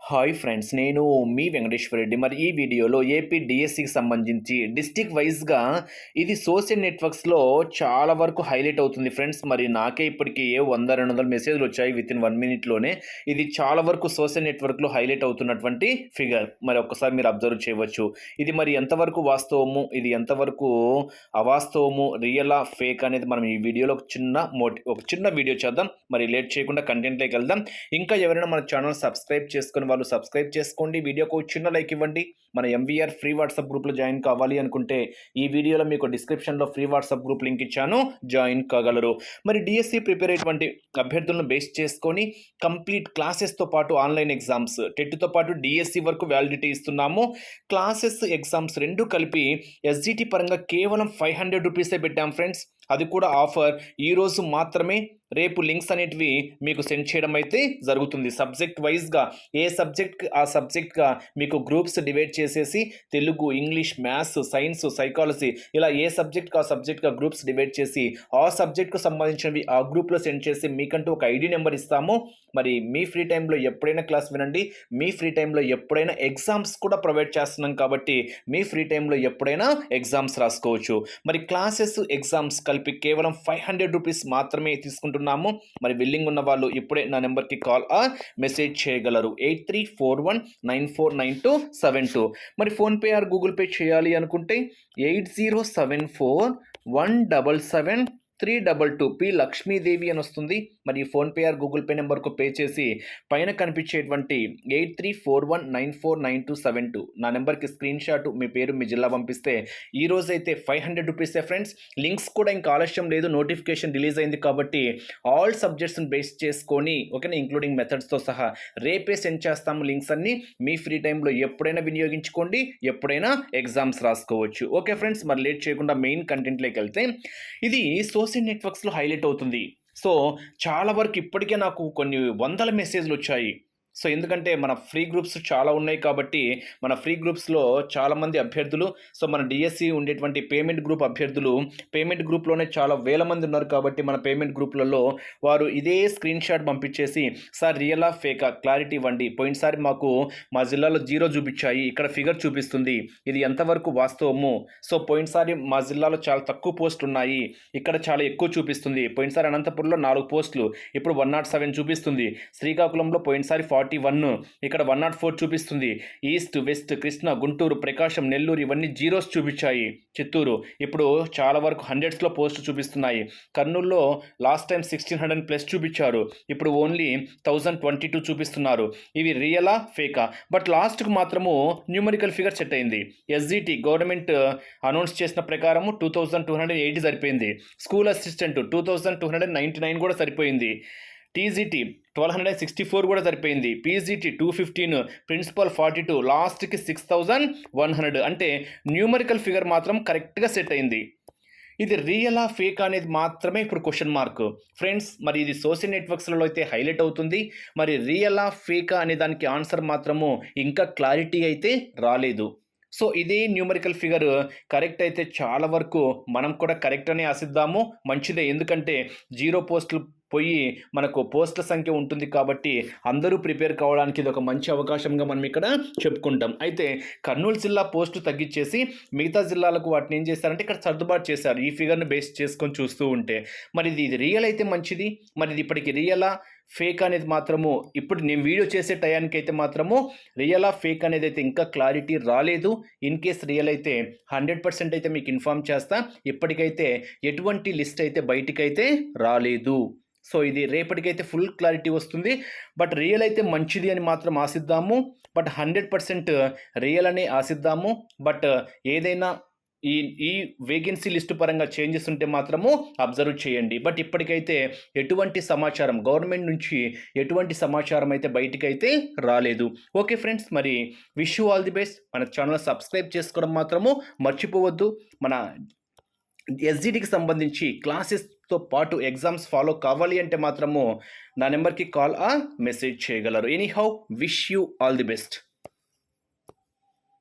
Hi friends నేను మీ వెంకటేశ్వర రెడ్డి. మరి ఈ వీడియోలో ఏపీ డిఎస్సికి సంబంధించి డిస్టిక్ వైజ్గా ఇది సోషల్ నెట్వర్క్స్లో చాలా వరకు హైలైట్ అవుతుంది ఫ్రెండ్స్. మరి నాకే ఇప్పటికీ ఏ వంద రెండు వందల మెసేజ్లు వచ్చాయి విత్ ఇన్ వన్ మినిట్లోనే ఇది చాలా వరకు సోషల్ నెట్వర్క్లో హైలైట్ అవుతున్నటువంటి ఫిగర్. మరి ఒక్కసారి మీరు అబ్జర్వ్ చేయవచ్చు. ఇది మరి ఎంతవరకు వాస్తవము? ఇది ఎంతవరకు అవాస్తవము? రియలా ఫేక్ అనేది మనం ఈ వీడియోలో ఒక చిన్న మోటి ఒక చిన్న వీడియో చేద్దాం. మరి లేట్ చేయకుండా కంటెంట్లోకి వెళ్దాం. ఇంకా ఎవరైనా మన ఛానల్ సబ్స్క్రైబ్ చేసుకుని వాళ్ళు సబ్స్క్రైబ్ చేసుకోండి. వీడియోకు చిన్న లైక్ ఇవ్వండి. మన ఎంవీఆర్ ఫ్రీ వాట్సాప్ గ్రూప్లో జాయిన్ కావాలి అనుకుంటే ఈ వీడియోలో మీకు డిస్క్రిప్షన్లో ఫ్రీ వాట్సాప్ గ్రూప్ లింక్ ఇచ్చాను. జాయిన్ కాగలరు. మరి డిఎస్సి ప్రిపేర్ అయ్యేటువంటి అభ్యర్థులను బేస్ చేసుకొని కంప్లీట్ క్లాసెస్తో పాటు ఆన్లైన్ ఎగ్జామ్స్ టెట్తో పాటు డిఎస్సి వరకు వ్యాలిడిటీ ఇస్తున్నాము. క్లాసెస్ ఎగ్జామ్స్ రెండు కలిపి ఎస్జిటి పరంగా కేవలం ఫైవ్ హండ్రెడ్ రూపీసే పెట్టాం ఫ్రెండ్స్ అది కూడా ఆఫర్ ఈరోజు మాత్రమే రేపు లింక్స్ అనేటివి మీకు సెండ్ చేయడం అయితే జరుగుతుంది. సబ్జెక్ట్ వైజ్గా ఏ సబ్జెక్ట్ ఆ సబ్జెక్ట్గా మీకు గ్రూప్స్ డివైడ్ చేసేసి Telugu English maths science psychology ఇలా ఏ సబ్జెక్ట్ ఆ సబ్జెక్ట్గా గ్రూప్స్ డివైడ్ చేసి ఆ సబ్జెక్ట్కు సంబంధించినవి ఆ గ్రూప్లో సెండ్ చేసి మీకంటూ ఒక ఐడి నెంబర్ ఇస్తాము. మరి మీ ఫ్రీ టైంలో ఎప్పుడైనా క్లాస్ వినండి. మీ ఫ్రీ టైంలో ఎప్పుడైనా ఎగ్జామ్స్ కూడా ప్రొవైడ్ చేస్తున్నాం కాబట్టి మీ ఫ్రీ టైంలో ఎప్పుడైనా ఎగ్జామ్స్ రాసుకోవచ్చు. మరి క్లాసెస్ ఎగ్జామ్స్ కలిపి కేవలం ఫైవ్ హండ్రెడ్ రూపీస్ మాత్రమే అనుకుంటున్నాము మరి బిల్లింగ్ ఉన్న వాళ్ళు ఇప్పుడే నా నెంబర్కి కాల్ ఆర్ మెసేజ్ చేయగలరు. Eight three four one nine four nine two seven two. మరి ఫోన్పే ఆర్ గూగుల్ పే చేయాలి అనుకుంటే eight zero seven four one double seven three double two P Lakshmidevi అని వస్తుంది. మరి ఫోన్పే ఆర్ గూగుల్ పే నెంబర్కు pay చేసి పైన కనిపించేటువంటి eight three four one nine four nine two seven two నా నెంబర్కి స్క్రీన్ షాట్ మీ పేరు మీ జిల్లా పంపిస్తే ఈ రోజు అయితే ఫైవ్ హండ్రెడ్ రూపీసే ఫ్రెండ్స్. లింక్స్ కూడా ఇంకా ఆలస్యం లేదు. నోటిఫికేషన్ రిలీజ్ అయింది కాబట్టి ఆల్ సబ్జెక్ట్స్ని బేస్ చేసుకొని ఓకేనా ఇంక్లూడింగ్ మెథడ్స్తో సహా రేపే సెండ్ చేస్తాము లింక్స్ అన్ని. మీ ఫ్రీ టైంలో ఎప్పుడైనా వినియోగించుకోండి ఎప్పుడైనా ఎగ్జామ్స్ రాసుకోవచ్చు. ఓకే ఫ్రెండ్స్ మరి లేట్ చేయకుండా మెయిన్ కంటెంట్లోకి వెళ్తే ఇది సో సోషల్ నెట్వర్క్స్లో హైలైట్ అవుతుంది. సో చాలా వరకు ఇప్పటికే నాకు కొన్ని వందల మెసేజ్లు వచ్చాయి. సో ఎందుకంటే మన ఫ్రీ గ్రూప్స్ చాలా ఉన్నాయి కాబట్టి మన ఫ్రీ గ్రూప్స్లో చాలామంది అభ్యర్థులు సో మన డిఎస్సి ఉండేటువంటి పేమెంట్ గ్రూప్ అభ్యర్థులు పేమెంట్ గ్రూప్లోనే చాలా వేల మంది ఉన్నారు కాబట్టి మన పేమెంట్ గ్రూప్లలో వారు ఇదే స్క్రీన్ షాట్ పంపించేసి సార్ రియల్ ఆఫ్ ఫేకా? క్లారిటీ ఇవ్వండి. పోయినసారి మాకు మా జిల్లాలో జీరో చూపించాయి. ఇక్కడ ఫిగర్ చూపిస్తుంది. ఇది ఎంతవరకు వాస్తవము? సో పోయినసారి మా జిల్లాలో చాలా తక్కువ పోస్టులు ఉన్నాయి. ఇక్కడ చాలా ఎక్కువ చూపిస్తుంది. పోయినసారి అనంతపురంలో నాలుగు పోస్టులు. ఇప్పుడు వన్ నాట్ సెవెన్ చూపిస్తుంది. శ్రీకాకుళంలో పోయినసారి ఫార్టీ వన్ ఇక్కడ వన్ నాట్ ఫోర్ చూపిస్తుంది. ఈస్ట్ వెస్ట్ కృష్ణ గుంటూరు ప్రకాశం నెల్లూరు ఇవన్నీ జీరోస్ చూపించాయి. చిత్తూరు ఇప్పుడు చాలా వరకు హండ్రెడ్స్లో పోస్ట్ చూపిస్తున్నాయి. కర్నూలులో last time sixteen hundred plus చూపించారు. ఇప్పుడు ఓన్లీ థౌజండ్ ట్వంటీ టూ చూపిస్తున్నారు. ఇవి రియలా ఫేకా బట్ లాస్ట్కు మాత్రము న్యూమరికల్ ఫిగర్ సెట్ అయింది. ఎస్జిటి గవర్నమెంట్ అనౌన్స్ చేసిన ప్రకారము two thousand two hundred eighty సరిపోయింది. School assistant two thousand two hundred ninety nine కూడా సరిపోయింది. TGT twelve hundred sixty four కూడా సరిపోయింది. PGT two fifteen principal forty two లాస్ట్కి సిక్స్ థౌజండ్ వన్ హండ్రెడ్ అంటే numerical figure మాత్రం కరెక్ట్గా సెట్ అయింది. ఇది రియలా ఫేక్ అనేది మాత్రమే ఇప్పుడు క్వశ్చన్ మార్క్ ఫ్రెండ్స్ మరి ఇది సోషల్ నెట్వర్క్స్లలో అయితే హైలైట్ అవుతుంది. మరి రియలా ఫేకా అనే దానికి ఆన్సర్ మాత్రము ఇంకా క్లారిటీ అయితే రాలేదు. సో ఇదే న్యూమరికల్ ఫిగర్ కరెక్ట్ అయితే చాలా వరకు మనం కూడా కరెక్ట్ అనే ఆశిద్దాము. మంచిదే. ఎందుకంటే జీరో పోస్టులు పోయి మనకు పోస్టుల సంఖ్య ఉంటుంది కాబట్టి అందరూ ప్రిపేర్ కావడానికి ఇది ఒక మంచి అవకాశంగా మనం ఇక్కడ చెప్పుకుంటాం. అయితే కర్నూలు జిల్లా పోస్టు తగ్గించేసి మిగతా జిల్లాలకు వాటిని ఏం చేశారంటే ఇక్కడ సర్దుబాటు చేశారు. ఈ ఫిగర్ని బేస్ చేసుకొని చూస్తూ ఉంటే మరి ఇది ఇది రియల్ అయితే మంచిది? మరి ఇది ఇప్పటికి రియలా? ఫేక్ అనేది మాత్రము ఇప్పుడు నేను వీడియో చేసే టయానికి అయితే మాత్రము రియలా ఫేక్ అనేది అయితే ఇంకా క్లారిటీ రాలేదు. ఇన్ కేస్ రియల్ అయితే హండ్రెడ్ పర్సెంట్ అయితే మీకు ఇన్ఫామ్ చేస్తా. ఇప్పటికైతే ఎటువంటి లిస్ట్ అయితే బయటికైతే రాలేదు. సో ఇది రేపటికైతే ఫుల్ క్లారిటీ వస్తుంది. బట్ రియల్ అయితే మంచిది అని మాత్రం ఆశిద్దాము. బట్ హండ్రెడ్ పర్సెంట్ రియల్ అనే ఆశిద్దాము. బట్ ఏదైనా ఈ ఈ వేకెన్సీ లిస్టు పరంగా చేంజెస్ ఉంటే మాత్రము అబ్జర్వ్ చేయండి. బట్ ఇప్పటికైతే ఎటువంటి సమాచారం గవర్నమెంట్ నుంచి ఎటువంటి సమాచారం అయితే బయటికైతే రాలేదు. ఓకే ఫ్రెండ్స్ మరి wish you all the best. మన ఛానల్ సబ్స్క్రైబ్ చేసుకోవడం మాత్రము మర్చిపోవద్దు. మన ఎస్జీడీకి సంబంధించి క్లాసెస్ తో పాటు ఎగ్జామ్స్ ఫాలో కావాలి అంటే మాత్రము నా నెంబర్కి కాల్ ఆ మెసేజ్ చేయగలరు. Anyhow wish you all the best.